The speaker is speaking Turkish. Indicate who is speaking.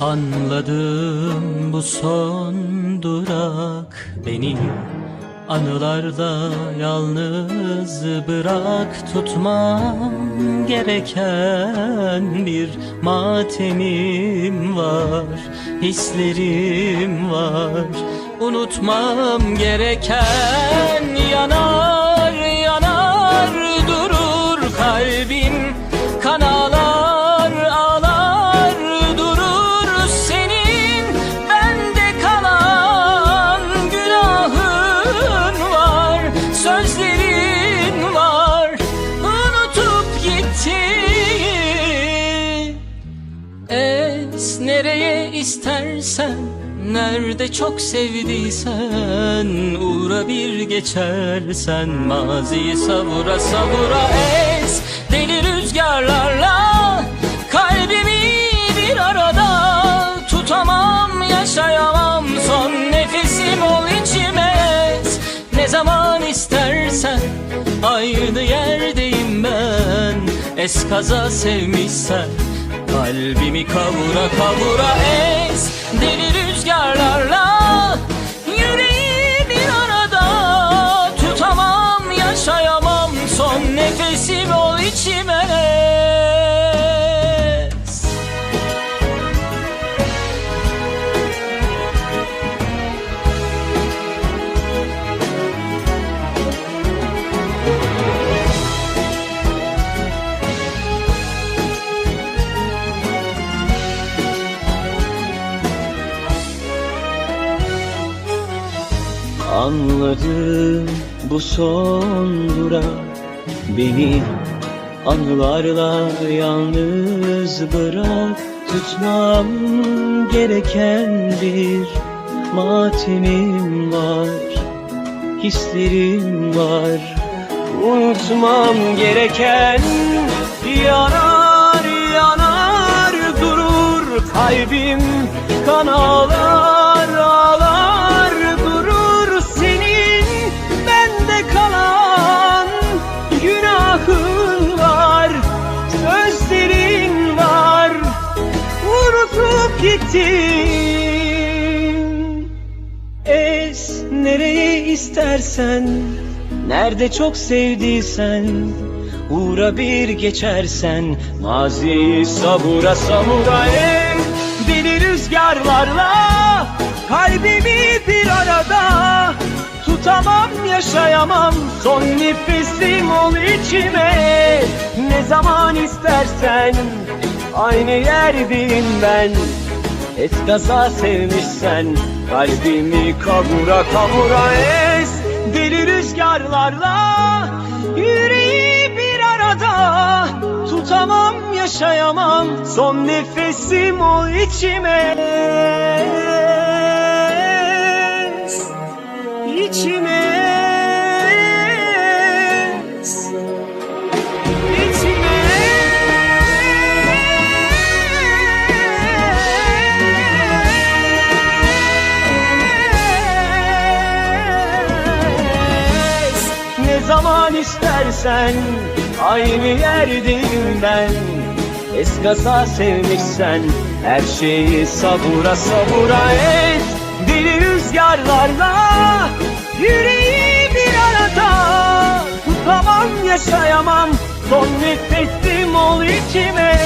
Speaker 1: Anladım bu son durak. Beni Anılarda yalnız bırak. Tutmam gereken bir matemim var. Hislerim var. Unutmam gereken yanar yanar durur kalbim Nereye istersen Nerede çok sevdiysen Uğra bir geçersen Maziyi savura savura Es deli rüzgarlarla Kalbimi bir arada Tutamam yaşayamam. Son nefesim ol içime Es Ne zaman istersen Aynı yerdeyim ben. Eskaza sevmişsen Kalbimi kavura kavura es Deli rüzgarlarla Yüreği bir arada Tutamam yaşayamam. Son nefesim ol içime
Speaker 2: Anladım bu son durak. Beni anılarla yalnız bırak. Tutmam gereken bir matemim var. Hislerim var. Unutmam gereken Yanar yanar durur kalbim. Kan ağlar gittin Es nereye istersen Nerede çok sevdiysen Uğra bir geçersen Maziyi sabura savura ev Deli rüzgarlarla Kalbimi bir arada Tutamam yaşayamam. Son nefesim ol içime. Ne zaman istersen Aynı yerdeyim ben Eskaza sevmişsen Kalbimi kavura kavura es Deli rüzgarlarla Yüreği bir arada Tutamam yaşayamam. Son nefesim ol içime. İçime istersen aynı yerdeyim ben Eskasa sevmişsen her şeyi sabura sabura et. Deli rüzgarlarla yüreği bir arada. Tutamam yaşayamam son nefesim ol içime